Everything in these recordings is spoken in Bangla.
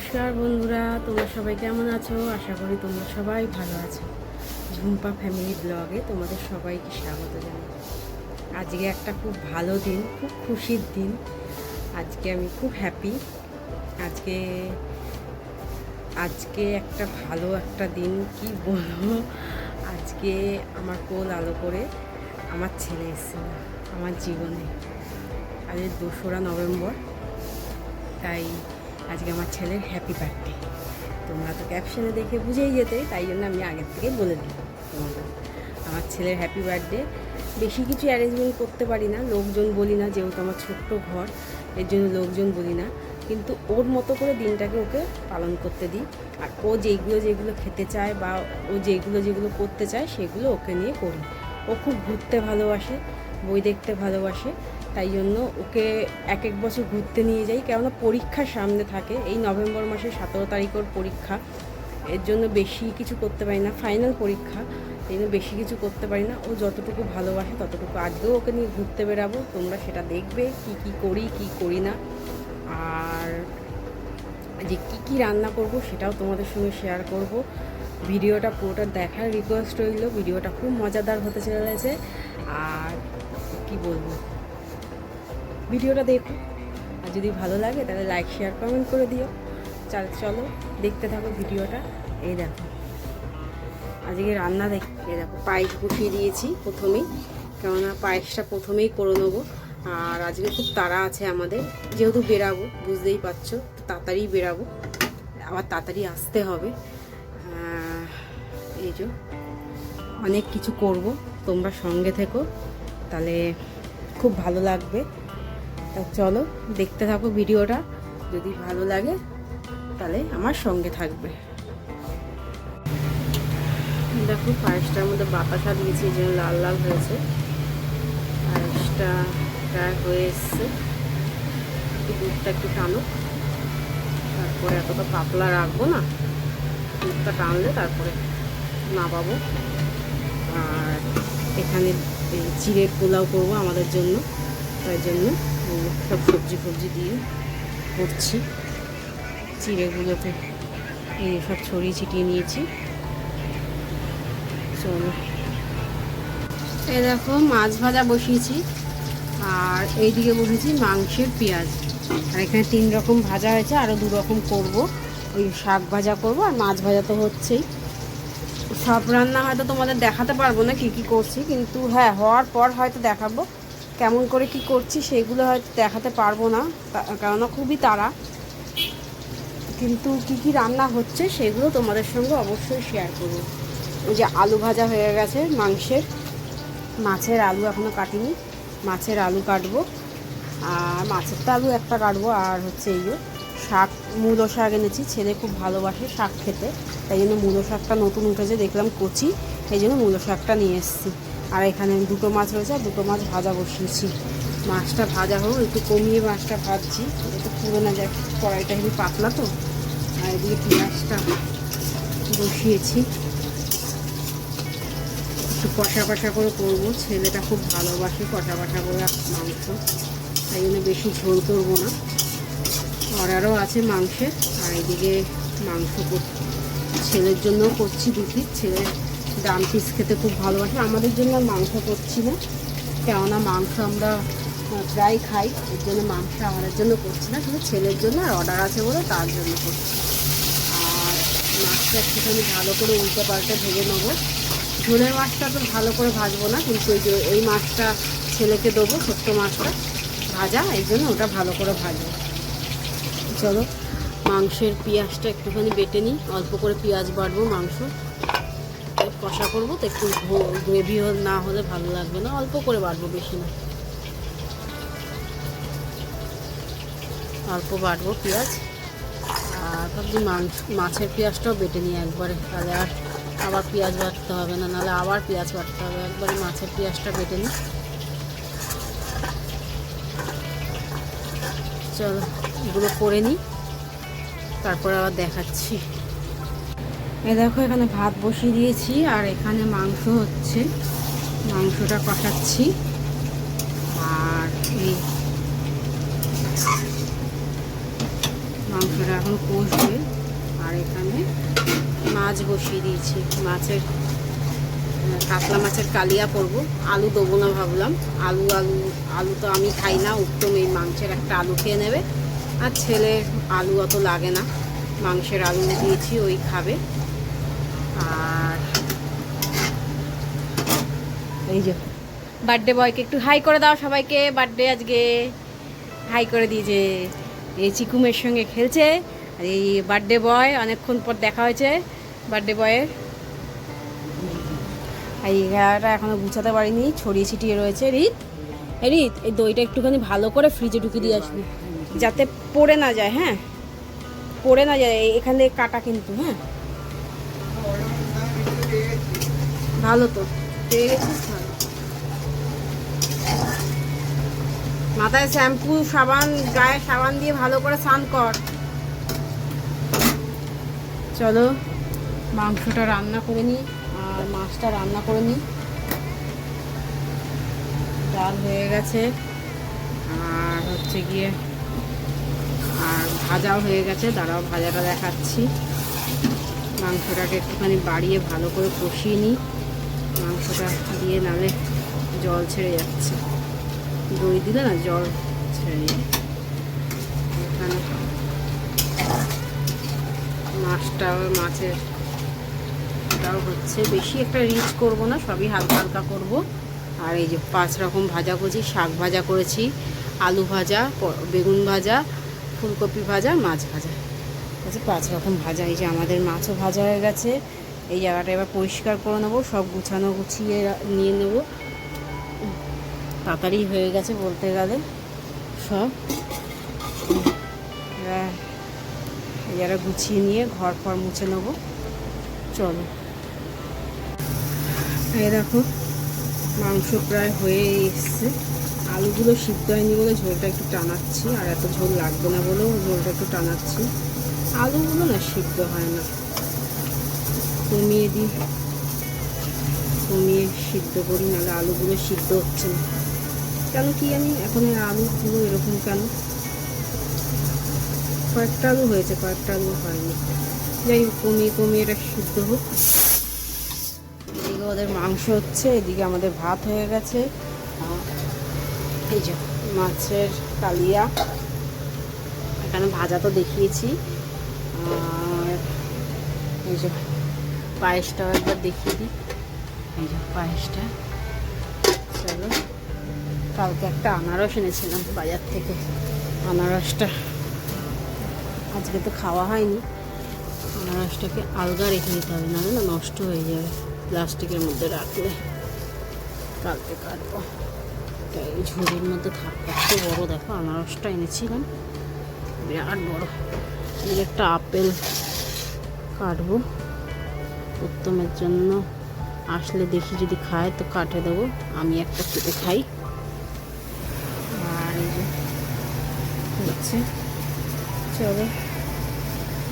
নমস্কার বন্ধুরা, তোমরা সবাই কেমন আছো? আশা করি তোমরা সবাই ভালো আছো। ঝুম্পা ফ্যামিলি ব্লগে তোমাদের সবাইকে স্বাগত জানাই। আজকে একটা খুব ভালো দিন, খুব খুশির দিন। আজকে আমি খুব হ্যাপি আজকে আজকে একটা ভালো একটা দিন, কি বলব? আজকে আমার কোল আলো করে আমার ছেলে এসেছিল আমার জীবনে। আজকে দোসরা নভেম্বর, তাই আজকে আমার ছেলের হ্যাপি বার্থডে তোমরা তো ক্যাপশনে দেখে বুঝেই যেতে, তাই জন্য আমি আগের থেকে বলে দিই তোমাদের। আমার ছেলের হ্যাপি বার্থডে বেশি কিছু অ্যারেঞ্জমেন্ট করতে পারি না, লোকজন বলি না যেহেতু আমার ছোট্ট ঘর, এর জন্য লোকজন বলি না। কিন্তু ওর মতো করে দিনটাকে ওকে পালন করতে দিই। আর ও যেইগুলো যেগুলো খেতে চায় বা ও যেগুলো যেগুলো করতে চায়, সেগুলো ওকে নিয়ে করি। ও খুব ঘুরতে ভালোবাসে, বই দেখতে ভালোবাসে। তাই জন্য ওকে এক এক বছর ঘুরতে নিয়ে যাই। কেননা পরীক্ষার সামনে থাকে। এই নভেম্বর মাসের সতেরো তারিখ ওর পরীক্ষা। এর জন্য বেশি কিছু করতে পারি না। ফাইনাল পরীক্ষা। এই জন্য বেশি কিছু করতে পারি না। ও যতটুকু ভালোবাসে ততটুকু আজকেও ওকে নিয়ে ঘুরতে বেরাবো তোমরা সেটা দেখবে কি কি করি কি করি না। আর যে কী কী রান্না করব সেটাও তোমাদের সঙ্গে শেয়ার করব। ভিডিওটা পুরোটা দেখার রিকোয়েস্ট রইল। ভিডিওটা খুব মজাদার হতে চলেছে। আর কি বলব? ভিডিওটা দেখো। আর যদি ভালো লাগে, তাহলে লাইক শেয়ার কমেন্ট করে দিও। চাল, চলো, দেখতে থাকো ভিডিওটা। এই দেখো। আজকে রান্না দেখ, এই দেখো, পায়েস বসিয়ে দিয়েছি প্রথমেই। কেননা পায়েসটা প্রথমেই করে নেব। আর আজকে খুব তাড়া আছে আমাদের। যেহেতু বেরাবো, বুঝতেই পারছ তাড়াতাড়ি বেরাবো। আবার তাড়াতাড়ি আসতে হবে। এই যে, অনেক কিছু করব। তোমরা সঙ্গে থেকো। তাহলে খুব ভালো লাগবে। তা চলো, দেখতে থাকো ভিডিওটা। যদি ভালো লাগে, তাহলে আমার সঙ্গে থাকবে। দেখো, পায়েসটার মধ্যে বাতাসা দিয়েছি যে লাল লাল হয়েছে। পায়েসটা প্রায় হয়ে এসছে। দুধটা একটু টানো। তারপরে এতটা পাতলা রাখব না। দুধটা টানলে তারপরে নামাবো। আর এখানে চিড়ের পোলাও করব আমাদের জন্য, তাই জন্য। সব সবজি ফবজি দিয়ে করছি। চিড়েগুলোতে এই সব ছড়িয়ে ছিটিয়ে নিয়েছি। চলো। এই দেখো, মাছ ভাজা বসিয়েছি। আর এইদিকে বসেছি মাংসের পেঁয়াজ। আর এখানে তিন রকম ভাজা হয়েছে আরও দু রকম করব। ওই শাক ভাজা করব, আর মাছ ভাজা তো হচ্ছেই। সব রান্না হয়তো তোমাদের দেখাতে পারব না কী কী করছি, কিন্তু হ্যাঁ হওয়ার পর হয়তো দেখাবো। কেমন করে কি করছি সেগুলো হয়তো দেখাতে পারব না কেননা খুবই তাড়া। কিন্তু কি কি রান্না হচ্ছে সেগুলো তোমাদের সঙ্গে অবশ্যই শেয়ার করব। ওই যে আলু ভাজা হয়ে গেছে মাংসের। মাছের আলু এখনও কাটিনি, মাছের আলু কাটবো। আর মাছের তো আলু একটা কাটবো, আর হচ্ছে এই যে শাক, মূলো শাক এনেছি, ছেলে খুব ভালোবাসে শাক খেতে। তাই জন্য মূলো শাকটা নতুন উঠেছে, দেখলাম কচি এই জন্য মূলো শাকটা নিয়ে এসেছি। আর এখানে দুটো মাছ রয়েছে, আর দুটো মাছ ভাজা বসিয়েছি। মাছটা ভাজা হোক, একটু কমিয়ে মাছটা ভাজছি। একটু পুরো না যায় কড়াইটা হেবি পাতলা তো, আর এদিকে পেঁয়াজটা বসিয়েছি। একটু কষা কষা করে করব, ছেলেটা খুব ভালোবাসে কষা কষা করে মাংস। তাই জন্য বেশি ঝোল করব না। অর্ডারও আছে মাংসের, আর এদিকে মাংস ছেলের জন্য করছি দুটি। ছেলে ডাম পিস খেতে খুব ভালোবাসে। আমাদের জন্য মাংস করছি না। কেননা মাংস আমরা প্রায় খাই। এর জন্য মাংস আমাদের জন্য করছি না। শুধু ছেলের জন্য আর অর্ডার আছে বলে তার জন্য করছি। আর মাছটা একটুখানি ভালো করে উল্টে পাল্টে ভেজে নেব। ঝোলের মাছটা তো ভালো করে ভাজবো না, কিন্তু ওই যে এই মাছটা ছেলেকে দেবো, ছোট্ট মাছটা ভাজা এই জন্য ওটা ভালো করে ভাজবো। চলো, মাংসের পেঁয়াজটা একটুখানি বেটে নিই। অল্প করে পেঁয়াজ বাটবো মাংস। কষা করব তো একটু গ্রেভি না হলে ভালো লাগবে না। অল্প করে বাটবো বেশি না। অল্প বাটবো পেঁয়াজ। আর ভাবছি মাংস মাছের পেঁয়াজটাও বেটে নিই একবারে। তাহলে আর আবার পেঁয়াজ বাটতে হবে না, নাহলে আবার পেঁয়াজ বাটতে হবে। একবারে মাছের পেঁয়াজটা বেটে নিই। চলো, এগুলো করে নিই। তারপর আবার দেখাচ্ছি। এ দেখো, এখানে ভাত বসিয়ে দিয়েছি, আর এখানে মাংস হচ্ছে। মাংসটা কষাচ্ছি। আর এই মাংসটা এখন কষবে। আর এখানে মাছ বসিয়ে দিয়েছি। মাছের কাতলা মাছের কালিয়া করব। আলু দেবো না ভাবলাম। আলু আলু আলু তো আমি খাই না, উত্তম এই মাংসের একটা আলু খেয়ে নেবে। আর ছেলে আলু অত লাগে না। মাংসের আলু দিয়েছি, ওই খাবে। এই যে বার্থডে বয়কে একটু হাই করে দাও সবাইকে। বার্থডে আজকে হাই করে দিয়েছে এই চিকুমের সঙ্গে খেলছে। এই বার্থডে বয় অনেকক্ষণ পর দেখা হয়েছে বার্থডে বয়ের এই ঘেরাটা এখনও গুছাতে পারিনি, ছড়িয়ে ছিটিয়ে রয়েছে। রিত রিত, এই দইটা একটুখানি ভালো করে ফ্রিজে ঢুকে দিয়ে আসবি। যাতে পড়ে না যায় হ্যাঁ? পড়ে না যায় এখান কাটা কিন্তু হ্যাঁ? ভালো তো। পেয়ে গেছিস মাথায় শ্যাম্পু, সাবান, গায়ে সাবান দিয়ে ভালো করে স্নান কর। চলো, মাংসটা রান্না করে নিই আর মাছটা রান্না করে নিই ডাল হয়ে গেছে, আর হচ্ছে গিয়ে, আর ভাজাও হয়ে গেছে, দাঁড়াও ভাজাটা দেখাচ্ছি। মাংসটাকে একটুখানি বাড়িয়ে ভালো করে কষিয়ে নিই মাংসটা দিয়ে নালে জল ছেড়ে যাচ্ছে। দই দিলে না জল ছেড়ে এখানে মাছটাও, মাছের ওটাও হচ্ছে। বেশি একটা রিচ করব না, সবই হালকা হালকা করব। আর এই যে পাঁচ রকম ভাজা করছি, শাক ভাজা করেছি, আলু ভাজা বেগুন ভাজা, ফুলকপি ভাজা, মাছ ভাজা। আছে, পাঁচ রকম ভাজা। এই যে আমাদের মাছও ভাজা হয়ে গেছে। এই জায়গাটা এবার পরিষ্কার করে নেব, সব গুছানো গুছিয়ে নিয়ে নেব। তাড়াতাড়ি হয়ে গেছে বলতে গেলে। সব। জায়গা গুছিয়ে নিয়ে ঘর ফর মুছে নেব। চলো। এই দেখো, মাংস প্রায় হয়ে এসছে। আলুগুলো সিদ্ধ হয়নি বলে ঝোলটা একটু টানাচ্ছি, আর এত ঝোল লাগবে না বলেও ঝোলটা একটু টানাচ্ছি। আলুগুলো না সিদ্ধ হয় না। কমিয়ে দিই। কমিয়ে সিদ্ধ করি, নাহলে আলুগুলো সিদ্ধ হচ্ছে না। কেন কি আমি এখন এই আলুগুলো এরকম কেন? কয়েকটা আলু হয়েছে, কয়েকটা আলু হয়নি। যাই কমিয়ে কমিয়ে এটা সিদ্ধ হোক। এদিকে ওদের মাংস হচ্ছে, এদিকে আমাদের ভাত হয়ে গেছে। এই যে মাছের কালিয়া। এখানে ভাজা তো দেখিয়েছি। আর এই যে পায়েসটাও একবার দেখিয়ে দিই। এই যে পায়েসটা। চলো। কালকে একটা আনারস এনেছিলাম বাজার থেকে। আনারসটা আজকে তো খাওয়া হয়নি। আনারসটাকে আলগা রেখে দিতে হবে, নাহলে না নষ্ট হয়ে যাবে। প্লাস্টিকের মধ্যে রাখলে কালকে কাটবো। এই ঝুড়ির মধ্যে থাক কত বড় দেখো আনারসটা এনেছিলাম। বিরাট বড়। এই একটা আপেল কাটবো। উত্তমের জন্য। আসলে দেখি যদি খায় তো কাটে দেবো। আমি একটা কেটে খাই আর এই যে হচ্ছে চলো,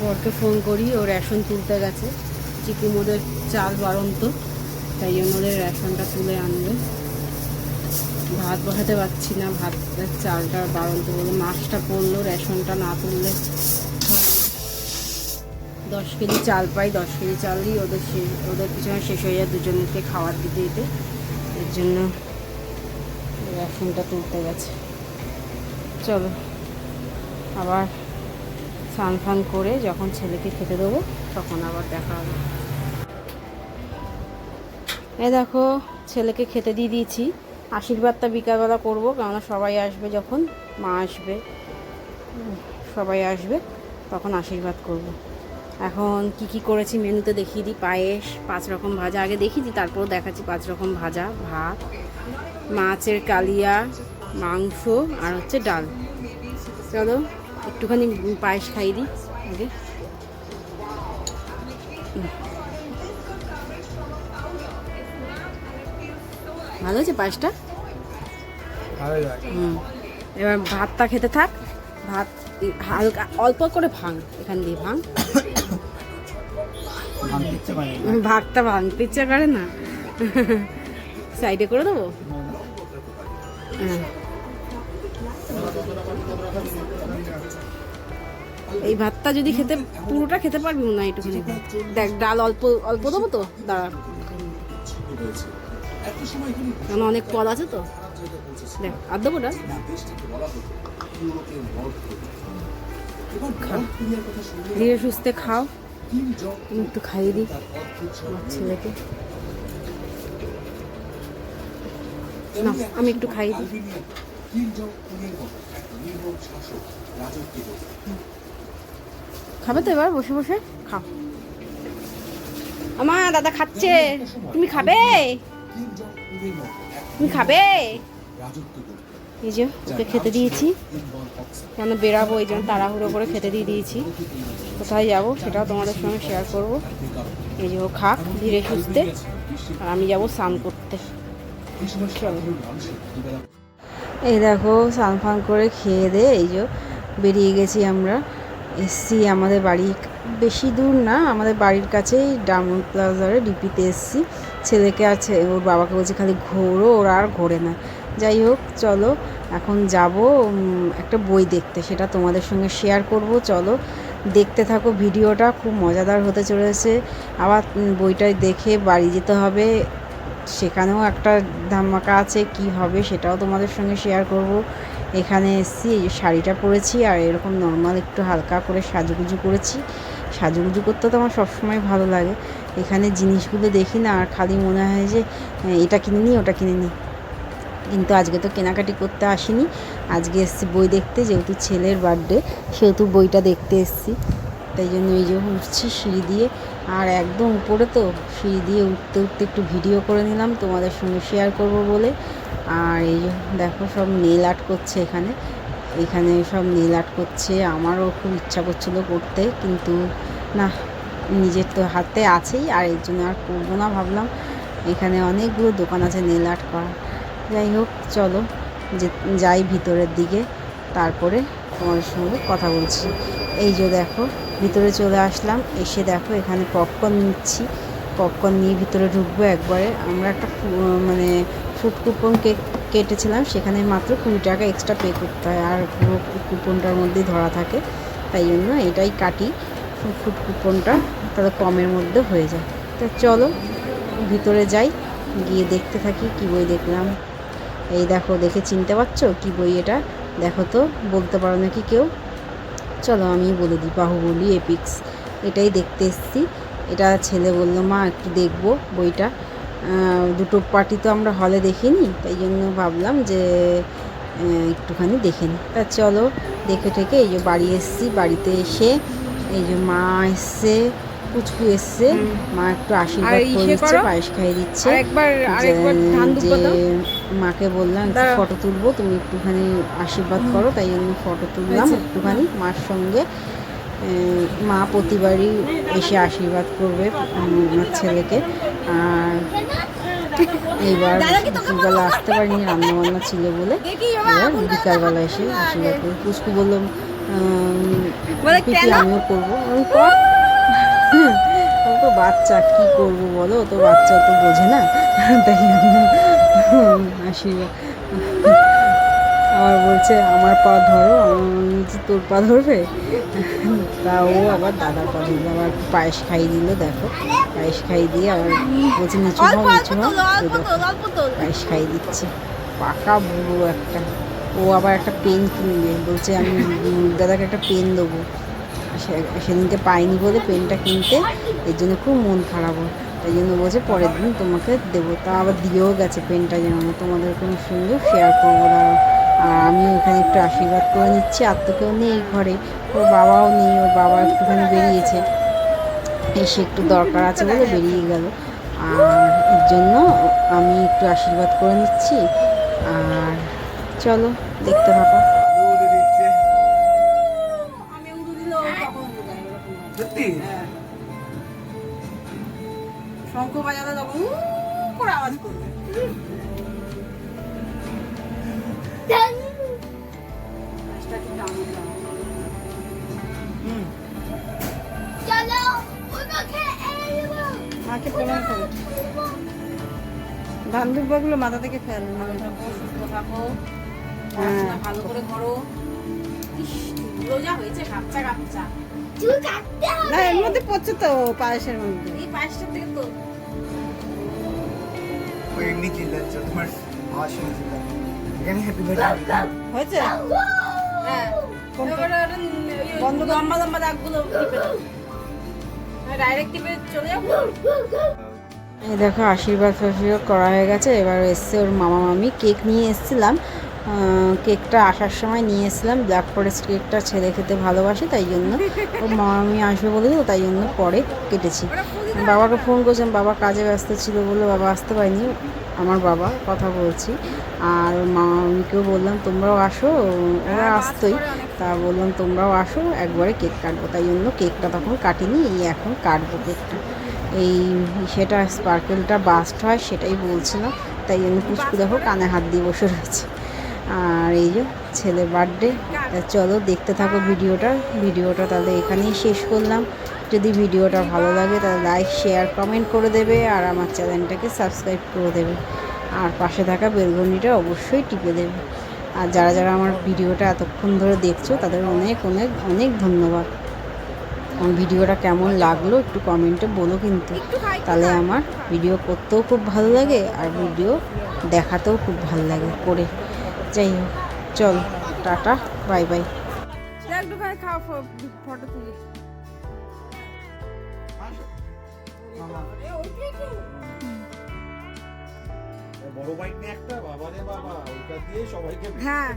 বরকে ফোন করি, ও রেশন তুলতে গেছে। চিকু মোদের চাল বাড়ন্ত, তাই জন্য ওদের রেশনটা তুলে আনবে। ভাত বসাতে পারছি না, ভাতের চালটা বাড়ন্ত বলে মাছটা পড়ল রেশনটা না তুললে দশ কেজি চাল পাই, দশ কেজি চাল দিই, ওদের শেষ ওদের পিছনে শেষ হয়ে যায় দুজনকে খাবার দিতে দিতে। এর জন্য রেশনটা তুলতে গেছে। চলো। আবার স্নান ফান করে যখন ছেলেকে খেতে দেবো, তখন আবার দেখা হবে। এ দেখো, ছেলেকে খেতে দিয়ে দিয়েছি। আশীর্বাদটা বিকালবেলা করব, কেননা সবাই আসবে যখন, মা আসবে সবাই আসবে, তখন আশীর্বাদ করব। এখন কি কি করেছি মেনুতে দেখিয়ে দিই। পায়েস, পাঁচ রকম ভাজা, আগে দেখিয়ে দিই, তারপর দেখাচ্ছি পাঁচ রকম ভাজা, ভাত, মাছের কালিয়া, মাংস, আর হচ্ছে ডাল। চলো একটুখানি পায়েস খাইয়ে দিই আগে। ভালো হয়েছে পায়েসটা? হুম। এবার ভাতটা খেতে থাক। ভাত হালকা অল্প করে ভাঙ এখান দিয়ে ভাঙ। ভাতটা ভাঙতে ইচ্ছা করে না। সাইডে করে দেবো? হ্যাঁ এই ভাতটা যদি খেতে, পুরোটা খেতে পারবি না ভাত। দেখ, ডাল অল্প অল্প দেবো তো? দাঁড়া। কেন অনেক পদ আছে তো। দেখ, আর দেবো ডাল। ধীরে সুস্থে খাও। একটু খাইয়ে দিই আমার ছেলেকে। না আমি একটু খাইয়ে দিই। খাবে তো এবার, বসে বসে খাও আমার দাদা খাচ্ছে। তুমি খাবে? তুমি খাবে? এই যে, ওকে খেতে দিয়েছি। কেন বেরাবো এই জন্য তাড়াহুড়ো করে খেতে দিয়ে দিয়েছি। কোথায় যাব? সেটাও তোমাদের সঙ্গে শেয়ার করব। এই যে, ও খাক, ধীরে সুস্থে। আর আমি যাব স্নান করতে। এই দেখো, স্নান ফান করে খেয়ে দে। এই যে, বেরিয়ে গেছি আমরা। এসছি আমাদের বাড়ি বেশি দূর না আমাদের বাড়ির কাছেই ডায়মন্ড প্লাজারে ডিপিতে এসছি। ছেলেকে আছে ওর বাবাকে বলছে খালি ঘোরো ওরা আর ঘোরে না। যাই হোক চলো এখন যাব একটা বই দেখতে। সেটা তোমাদের সঙ্গে শেয়ার করব চলো। দেখতে থাকো ভিডিওটা খুব মজাদার হতে চলেছে। আবার উম, বইটা দেখে বাড়ি যেতে হবে। সেখানেও একটা ধামাকা আছে কি হবে সেটাও তোমাদের সঙ্গে শেয়ার করব। এখানে এসেছি, এই শাড়িটা পরেছি আর এরকম নর্মাল একটু হালকা করে সাজুগুজু করেছি। সাজুগুজু করতে তো আমার সবসময় ভালো লাগে। এখানে জিনিসগুলো দেখি না আর খালি মনে হয় যে এটা কিনে নিই ওটা কিনে নিই কিন্তু আজকে তো কেনাকাটি করতে আসিনি। আজকে এসেছি বই দেখতে, যেহেতু ছেলের বার্থডে সেহেতু বইটা দেখতে এসেছি। তাই জন্য এই যে উঠছি সিঁড়ি দিয়ে। আর একদম উপরে তো, সিঁড়ি দিয়ে উঠতে উঠতে একটু ভিডিও করে নিলাম। তোমাদের সঙ্গে শেয়ার করব বলে। আর এই দেখো সব নেল আর্ট করছে এখানে। এখানে সব নেল আর্ট করছে। আমারও খুব ইচ্ছা করছিল করতে, কিন্তু না, নিজের তো হাতে আছেই, আর এর জন্য আর করব না ভাবলাম। এখানে অনেকগুলো দোকান আছে নেল আর্ট করা। যাই হোক, চলো, যে, যাই ভিতরের দিকে, তারপরে তোমাদের সঙ্গে কথা বলছি। এই যে দেখো, ভিতরে চলে আসলাম, এসে দেখো এখানে পপকর্ন নিচ্ছি। পপকর্ন নিয়ে ভিতরে ঢুকবো একবারে। আমরা একটা মানে ফুড কুপন কেক কেটেছিলাম, সেখানে মাত্র কুড়ি টাকা এক্সট্রা পে করতে হয়। আর পুরো কুপনটার মধ্যেই ধরা থাকে, তাই জন্য এটাই কাটি ফুড কুপনটা তাহলে কমের মধ্যে হয়ে যায়। তা চলো, ভিতরে যাই, গিয়ে দেখতে থাকি কী বই দেখলাম। এই দেখো, দেখে চিনতে পারছ কি বই এটা? দেখো তো, বলতে পারো নাকি কেউ? চলো, আমি বলে দিই, বাহুবলি এপিক্স। এটাই দেখতে এসেছি। এটা ছেলে বলল, মা, একটু দেখব বইটা। দুটো পার্টি তো আমরা হলে দেখিনি তাই জন্য ভাবলাম যে একটুখানি দেখে নিই। তা চলো দেখে ঠেকে এই যে বাড়ি এসেছি বাড়িতে এসে এই যে মা এসছে পুচকু এসছে মা একটু আশীর্বাদ করে দিচ্ছে পায়েস খাইয়ে দিচ্ছে। যে- মাকে বললাম একটু ফটো তুলবো তুমি একটুখানি আশীর্বাদ করো। তাই জন্য ফটো তুললাম। একটুখানি মার সঙ্গে। মা প্রতিবারই এসে আশীর্বাদ করবে আমার ছেলেকে। আর এইবার দুপুরবেলা আসতে পারিনি রান্না বান্না ছিল বলে। এবার বিকালবেলা এসে আশীর্বাদ করব পুষ্কু বললাম আমিও করব? কর ও তো বাচ্চা কি করব বলো? তো বাচ্চা তো বোঝে না। তাই আশীর্বাদ আবার বলছে আমার পা ধরো আমি তোর পা ধরবে? তা ও আবার দাদার পা আবার পায়েস খাইয়ে দিল দেখো। পায়েস খাইয়ে দিয়ে আবার বলছে নিচু হও নিচু হও। পায়েস খাইয়ে দিচ্ছে। পাকা বুড়ো একটা। ও আবার একটা পেন কিনবে বলছে আমি দাদাকে একটা পেন দেবো। সে- সেদিনকে পাইনি বলে পেনটা কিনতে এর জন্য খুব মন খারাপ হয়। তাই জন্য বলছে পরের দিন তোমাকে দেবো। তা আবার দিয়েও গেছে পেনটা যেন তোমাদের কোনো সুন্দর শেয়ার করব দাঁড়াও। আর আমিও এখানে একটু আশীর্বাদ করে নিচ্ছি। আর তো কেউ নেই ঘরে। ওর বাবাও নেই ওর বাবা একটুখানি বেরিয়েছে। এসে একটু দরকার আছে বলে বেরিয়ে গেল। আর এর জন্য আমি একটু আশীর্বাদ করে নিচ্ছি। আর চলো দেখতে থাকো। সত্যি? শঙ্খ বাজাতে তখন করে আওয়াজ করবে। ধান দুর্বাগুলো মাথা থেকে ফেল না। সুস্থ থাকো। হ্যাঁ। ভালো করে করো। রোজা হয়েছে কাপচা কাপচা। না এর মধ্যে পড়ছে তো পায়েসের মধ্যে। এই পাঁচটা থেকে তো। এমনি চিল্লাচ্ছে তোমার আওয়াজ শুনে চিল্লাচ্ছে। এখানে হ্যাপি বার্থডে হয়েছে? হ্যাঁ Wow! এবারে ওটা বন্ধ লম্বা লম্বা দাগগুলো ডাইরেক্ট টিপে চলে যাব এই দেখো আশীর্বাদ ফাশীর্বাদ করা হয়ে গেছে। এবার এসছে ওর মামা মামি। কেক নিয়ে এসেছিলাম। কেকটা আসার সময় নিয়ে এসেছিলাম। ব্ল্যাক ফরেস্ট কেকটা ছেলে খেতে ভালোবাসে তাই জন্য ওর মামা মামি আসবে বলে তাই জন্য পরে কেটেছি। বাবাকে ফোন করেছিলাম বাবা কাজে ব্যস্ত ছিল বলে বাবা আসতে পারেনি। আমার বাবা কথা বলছি। আর মামিকেও বললাম তোমরাও আসো ওরা আসতোই। তা বললাম তোমরাও আসো একবারে কেক কাটবো। তাই জন্য কেকটা তখন কাটিনি এই এখন কাটবো কেকটা। এই সেটা স্পার্কেলটা বাস্ট হয় সেটাই বলছিলাম। তাই জন্য পুচকু দেখো কানে হাত দিয়ে বসে রয়েছে। আর এই যে ছেলের বার্থডে চলো দেখতে থাকো ভিডিওটা। ভিডিওটা তাহলে এখানেই শেষ করলাম। যদি ভিডিওটা ভালো লাগে তাহলে লাইক শেয়ার কমেন্ট করে দেবে আর আমার চ্যানেলটাকে সাবস্ক্রাইব করে দেবে। আর পাশে থাকা বেলঘন্টিটা অবশ্যই টিপে দেবে। আর যারা যারা আমার ভিডিওটা এতক্ষণ ধরে দেখছ তাদের অনেক অনেক অনেক ধন্যবাদ। আমার ভিডিওটা কেমন লাগল একটু কমেন্টে বলো কিন্তু। তাহলে আমার ভিডিও করতেও খুব ভালো লাগে আর ভিডিও দেখাতেও খুব ভালো লাগে করে। যাই হোক চল টাটা বাই বাই একটুখানি খাওয়া ফটো তুলি। বড় বাইক নিয়ে একটা বাবা রে বাবা ওটা দিয়ে সবাইকে হ্যাঁ।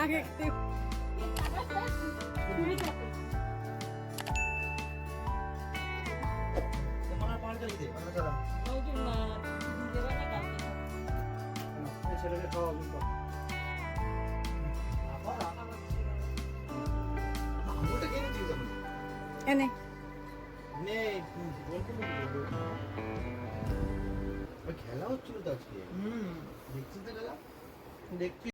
আগে ছেলেকে খাওয়া এনে নে, খেলা হচ্ছিল তো আজকে। দেখছিস তো খেলা? দেখছি।